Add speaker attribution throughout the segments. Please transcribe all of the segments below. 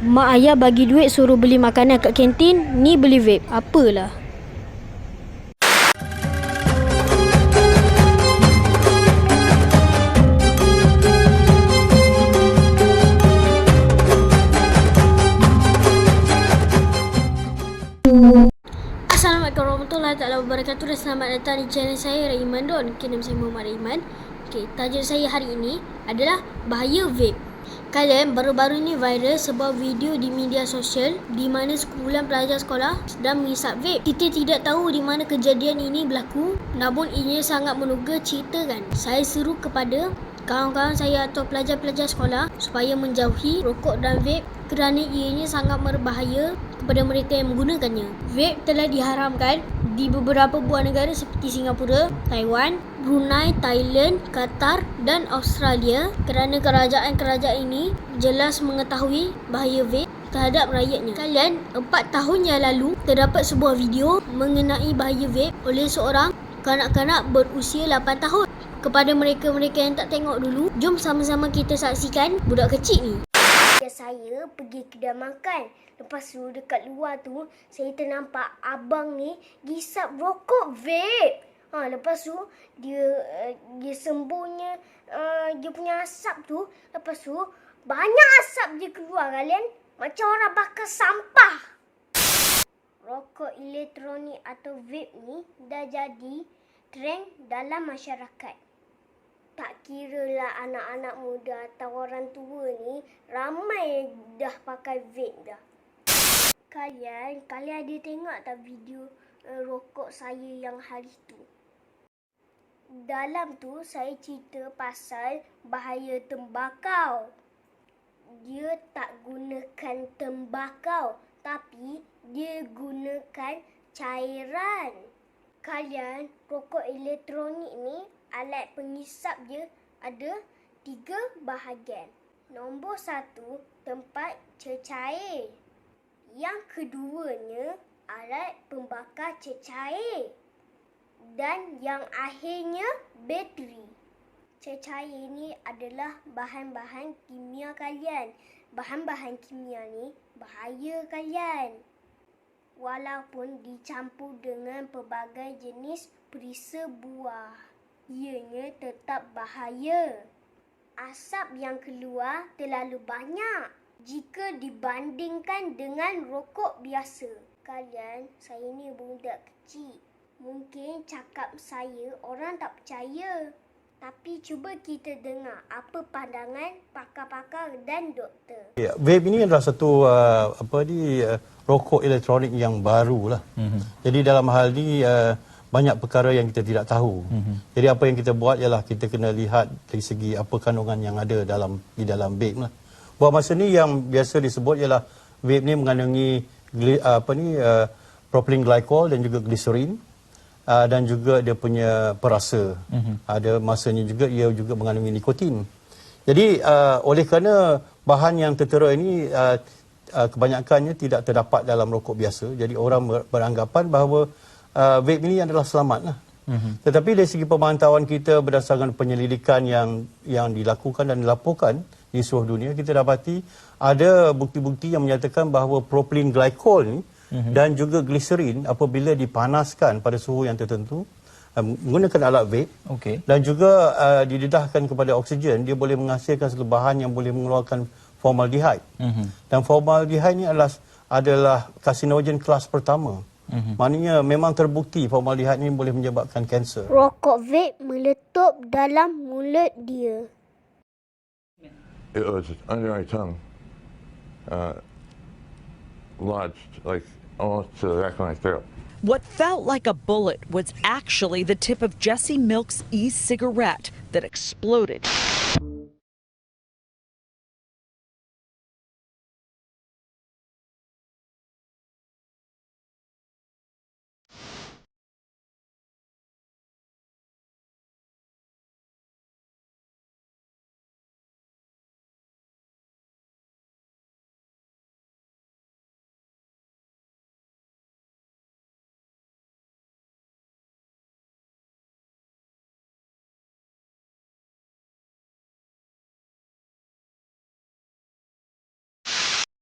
Speaker 1: Mak ayah bagi duit suruh beli makanan kat kantin, ni beli vape. Apalah. Assalamualaikum warahmatullahi taala wabarakatuh dan selamat datang di channel saya Raiman Don. Okay, nama saya Muhammad Raiman. Okay, tajuk saya hari ini adalah bahaya vape. Kalian baru-baru ni viral sebuah video di media sosial di mana sekumpulan pelajar sekolah sedang mengisap vape. Kita tidak tahu di mana kejadian ini berlaku namun ia sangat menduga ceritakan. Saya seru kepada kawan-kawan saya atau pelajar-pelajar sekolah supaya menjauhi rokok dan vape kerana ianya sangat berbahaya kepada mereka yang menggunakannya. Vape telah diharamkan di beberapa buah negara seperti Singapura, Taiwan, Brunei, Thailand, Qatar dan Australia kerana kerajaan-kerajaan ini jelas mengetahui bahaya vape terhadap rakyatnya. Kalian, 4 tahun yang lalu terdapat sebuah video mengenai bahaya vape oleh seorang kanak-kanak berusia 8 tahun. Kepada mereka-mereka yang tak tengok dulu, jom sama-sama kita saksikan budak kecil ni.
Speaker 2: Saya pergi kedai makan. Lepas tu dekat luar tu saya ternampak abang ni gisap rokok vape. Ha, lepas tu dia uh, dia sembunyi uh, dia punya asap tu. Lepas tu banyak asap dia keluar kalian. Macam orang bakar sampah. Rokok elektronik atau vape ni dah jadi trend dalam masyarakat tak kira lah anak-anak muda atau orang tua ni ramai dah pakai vape dah. Kalian, kalian ada tengok tak video uh, rokok saya yang hari tu? Dalam tu saya cerita pasal bahaya tembakau. Dia tak gunakan tembakau tapi dia gunakan cairan. Kalian, rokok elektronik ni alat pengisap dia ada tiga bahagian. Nombor satu, tempat cecair. Yang keduanya, alat pembakar cecair. Dan yang akhirnya, bateri. Cecair ini adalah bahan-bahan kimia kalian. Bahan-bahan kimia ni bahaya kalian. Walaupun dicampur dengan pelbagai jenis perisa buah ianya tetap bahaya. Asap yang keluar terlalu banyak jika dibandingkan dengan rokok biasa. Kalian, saya ni budak kecil. Mungkin cakap saya orang tak percaya. Tapi cuba kita dengar apa pandangan pakar-pakar dan doktor.
Speaker 3: Ya, vape ini adalah satu uh, apa di uh, rokok elektronik yang baru lah. Mm-hmm. Jadi dalam hal ini uh, banyak perkara yang kita tidak tahu. Mm-hmm. Jadi apa yang kita buat ialah kita kena lihat dari segi apa kandungan yang ada dalam di dalam vape lah. Buat masa ni yang biasa disebut ialah vape ni mengandungi uh, apa ni uh, propylene glycol dan juga glycerin uh, dan juga dia punya perasa. Mm-hmm. Ada masanya juga ia juga mengandungi nikotin. Jadi uh, oleh kerana bahan yang tertera ini uh, uh, kebanyakannya tidak terdapat dalam rokok biasa. Jadi orang beranggapan bahawa uh, vape ini adalah selamat lah. Mm-hmm. Tetapi dari segi pemantauan kita berdasarkan penyelidikan yang yang dilakukan dan dilaporkan di seluruh dunia, kita dapati ada bukti-bukti yang menyatakan bahawa propylene glycol ni mm-hmm. dan juga gliserin apabila dipanaskan pada suhu yang tertentu uh, menggunakan alat vape
Speaker 4: okay.
Speaker 3: dan juga uh, didedahkan kepada oksigen dia boleh menghasilkan satu bahan yang boleh mengeluarkan formaldehyde mm-hmm. dan formaldehyde ni adalah adalah karsinogen kelas pertama mm-hmm. maknanya memang terbukti formaldehyde ni boleh menyebabkan kanser
Speaker 2: Rokok vape meletup dalam mulut dia.
Speaker 5: it was under my tongue, uh, lodged like to the back of my throat.
Speaker 6: What felt like a bullet was actually the tip of Jesse Milk's e cigarette that exploded.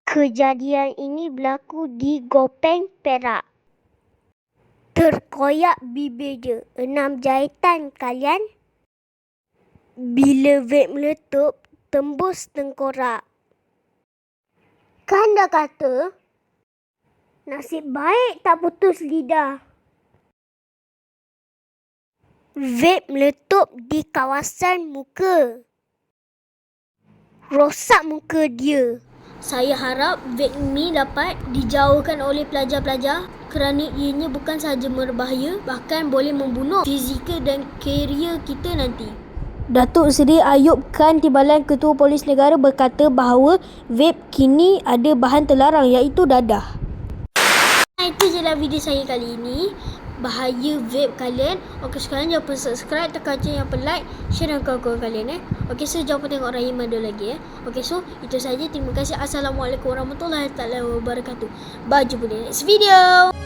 Speaker 2: Kejadian ini berlaku di Gopeng, Perak. Terkoyak bibir dia. Enam jahitan kalian. Bila vape meletup, tembus tengkorak. Kan dah kata, nasib baik tak putus lidah. Vape meletup di kawasan muka. Rosak muka dia.
Speaker 1: Saya harap vape ni dapat dijauhkan oleh pelajar-pelajar kerana ianya bukan sahaja berbahaya bahkan boleh membunuh fizikal dan karier kita nanti. Datuk Seri Ayub Khan Timbalan Ketua Polis Negara berkata bahawa vape kini ada bahan terlarang iaitu dadah. Itu je lah video saya kali ini. Bahaya vape kalian. Okey sekarang jangan lupa subscribe, tekan yang like, share dengan kawan-kawan kalian eh. Okey so lupa tengok Rahim ada lagi eh. Okey so itu saja. Terima kasih. Assalamualaikum warahmatullahi taala wabarakatuh. Jumpa di next video.